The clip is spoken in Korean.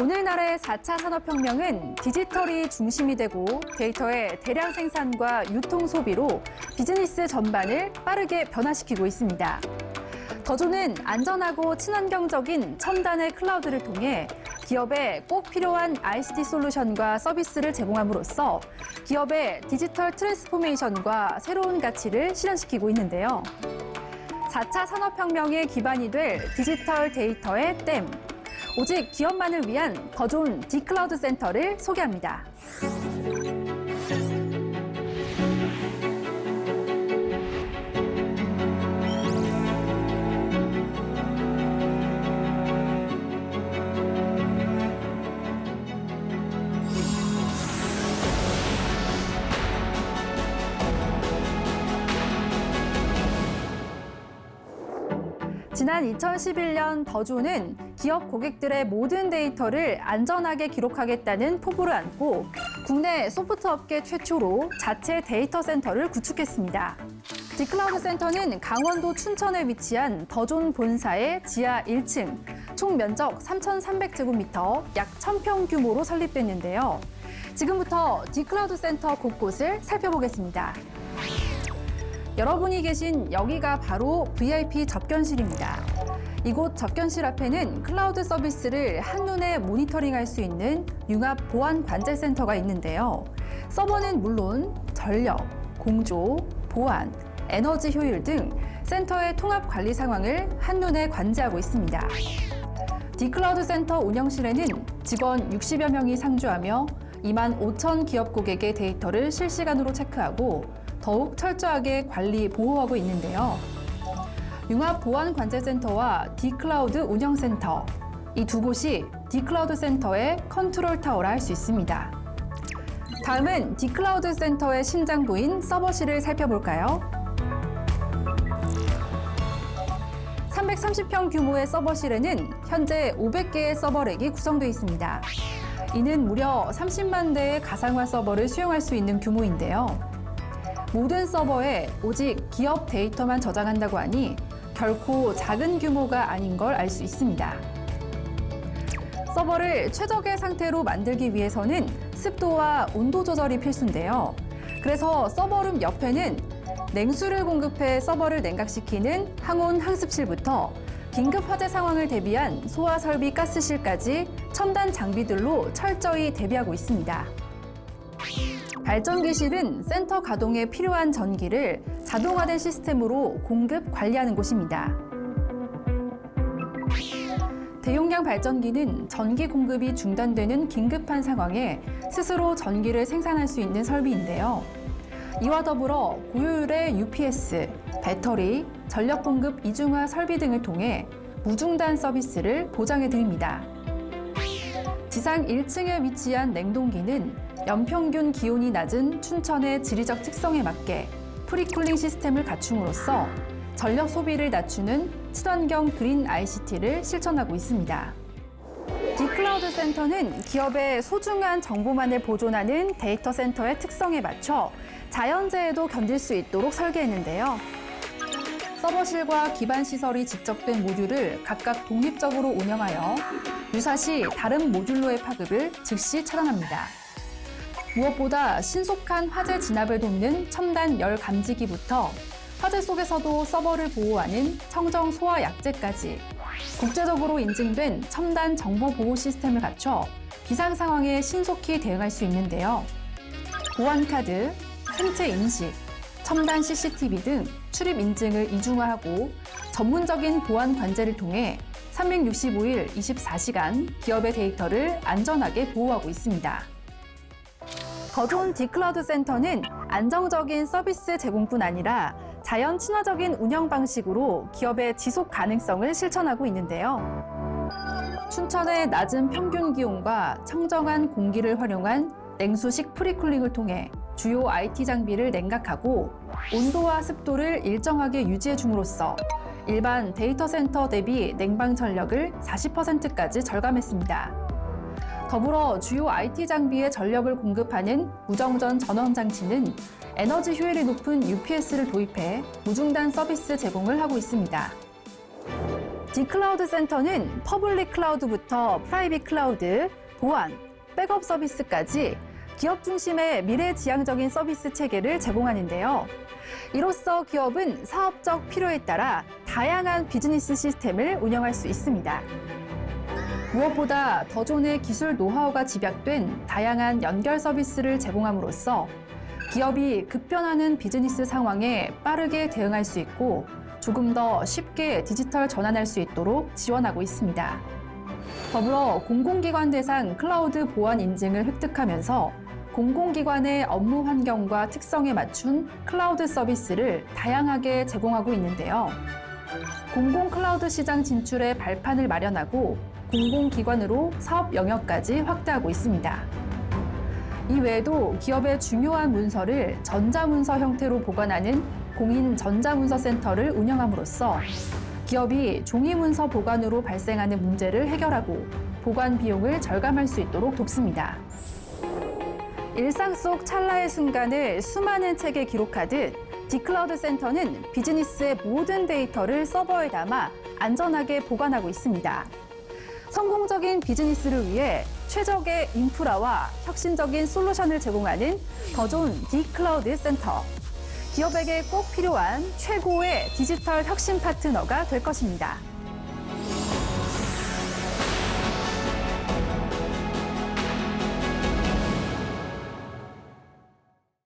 오늘날의 4차 산업혁명은 디지털이 중심이 되고 데이터의 대량 생산과 유통 소비로 비즈니스 전반을 빠르게 변화시키고 있습니다. 더조는 안전하고 친환경적인 첨단의 클라우드를 통해 기업에 꼭 필요한 ICT 솔루션과 서비스를 제공함으로써 기업의 디지털 트랜스포메이션과 새로운 가치를 실현시키고 있는데요. 4차 산업혁명의 기반이 될 디지털 데이터의 댐. 오직 기업만을 위한 더 좋은 디클라우드 센터를 소개합니다. 지난 2011년 더조는 기업 고객들의 모든 데이터를 안전하게 기록하겠다는 포부를 안고 국내 소프트 업계 최초로 자체 데이터 센터를 구축했습니다. 디클라우드 센터는 강원도 춘천에 위치한 더존 본사의 지하 1층, 총 면적 3,300제곱미터, 약 1,000평 규모로 설립됐는데요. 지금부터 디클라우드 센터 곳곳을 살펴보겠습니다. 여러분이 계신 여기가 바로 VIP 접견실입니다. 이곳 접견실 앞에는 클라우드 서비스를 한눈에 모니터링할 수 있는 융합 보안 관제 센터가 있는데요. 서버는 물론 전력, 공조, 보안, 에너지 효율 등 센터의 통합 관리 상황을 한눈에 관제하고 있습니다. 디클라우드 센터 운영실에는 직원 60여 명이 상주하며 2만 5천 기업 고객의 데이터를 실시간으로 체크하고 더욱 철저하게 관리, 보호하고 있는데요. 융합 보안 관제센터와 디클라우드 운영센터, 이 두 곳이 디클라우드 센터의 컨트롤 타워라 할 수 있습니다. 다음은 디클라우드 센터의 심장부인 서버실을 살펴볼까요? 330평 규모의 서버실에는 현재 500개의 서버렉이 구성되어 있습니다. 이는 무려 30만 대의 가상화 서버를 수용할 수 있는 규모인데요. 모든 서버에 오직 기업 데이터만 저장한다고 하니 결코 작은 규모가 아닌 걸 알 수 있습니다. 서버를 최적의 상태로 만들기 위해서는 습도와 온도 조절이 필수인데요. 그래서 서버룸 옆에는 냉수를 공급해 서버를 냉각시키는 항온 항습실부터 긴급 화재 상황을 대비한 소화 설비 가스실까지 첨단 장비들로 철저히 대비하고 있습니다. 발전기실은 센터 가동에 필요한 전기를 자동화된 시스템으로 공급 관리하는 곳입니다. 대용량 발전기는 전기 공급이 중단되는 긴급한 상황에 스스로 전기를 생산할 수 있는 설비인데요. 이와 더불어 고효율의 UPS, 배터리, 전력 공급 이중화 설비 등을 통해 무중단 서비스를 보장해 드립니다. 지상 1층에 위치한 냉동기는 연평균 기온이 낮은 춘천의 지리적 특성에 맞게 프리쿨링 시스템을 갖춤으로써 전력 소비를 낮추는 친환경 그린 ICT를 실천하고 있습니다. 디클라우드 센터는 기업의 소중한 정보만을 보존하는 데이터 센터의 특성에 맞춰 자연재해도 견딜 수 있도록 설계했는데요. 서버실과 기반 시설이 집적된 모듈을 각각 독립적으로 운영하여 유사시 다른 모듈로의 파급을 즉시 차단합니다. 무엇보다 신속한 화재 진압을 돕는 첨단 열 감지기부터 화재 속에서도 서버를 보호하는 청정 소화 약제까지 국제적으로 인증된 첨단 정보 보호 시스템을 갖춰 비상 상황에 신속히 대응할 수 있는데요. 보안 카드, 생체 인식, 첨단 CCTV 등 출입 인증을 이중화하고 전문적인 보안 관제를 통해 365일 24시간 기업의 데이터를 안전하게 보호하고 있습니다. 더 좋은 디클라우드 센터는 안정적인 서비스 제공뿐 아니라 자연 친화적인 운영 방식으로 기업의 지속 가능성을 실천하고 있는데요. 춘천의 낮은 평균 기온과 청정한 공기를 활용한 냉수식 프리쿨링을 통해 주요 IT 장비를 냉각하고 온도와 습도를 일정하게 유지해 줌으로써 일반 데이터 센터 대비 냉방 전력을 40%까지 절감했습니다. 더불어 주요 IT 장비의 전력을 공급하는 무정전 전원 장치는 에너지 효율이 높은 UPS를 도입해 무중단 서비스 제공을 하고 있습니다. 디클라우드 센터는 퍼블릭 클라우드부터 프라이빗 클라우드, 보안, 백업 서비스까지 기업 중심의 미래지향적인 서비스 체계를 제공하는데요. 이로써 기업은 사업적 필요에 따라 다양한 비즈니스 시스템을 운영할 수 있습니다. 무엇보다 더존의 기술 노하우가 집약된 다양한 연결 서비스를 제공함으로써 기업이 급변하는 비즈니스 상황에 빠르게 대응할 수 있고 조금 더 쉽게 디지털 전환할 수 있도록 지원하고 있습니다. 더불어 공공기관 대상 클라우드 보안 인증을 획득하면서 공공기관의 업무 환경과 특성에 맞춘 클라우드 서비스를 다양하게 제공하고 있는데요. 공공 클라우드 시장 진출의 발판을 마련하고 공공기관으로 사업 영역까지 확대하고 있습니다. 이 외에도 기업의 중요한 문서를 전자문서 형태로 보관하는 공인 전자문서센터를 운영함으로써 기업이 종이문서 보관으로 발생하는 문제를 해결하고 보관 비용을 절감할 수 있도록 돕습니다. 일상 속 찰나의 순간을 수많은 책에 기록하듯 디클라우드 센터는 비즈니스의 모든 데이터를 서버에 담아 안전하게 보관하고 있습니다. 성공적인 비즈니스를 위해 최적의 인프라와 혁신적인 솔루션을 제공하는 더존 디클라우드 센터. 기업에게 꼭 필요한 최고의 디지털 혁신 파트너가 될 것입니다.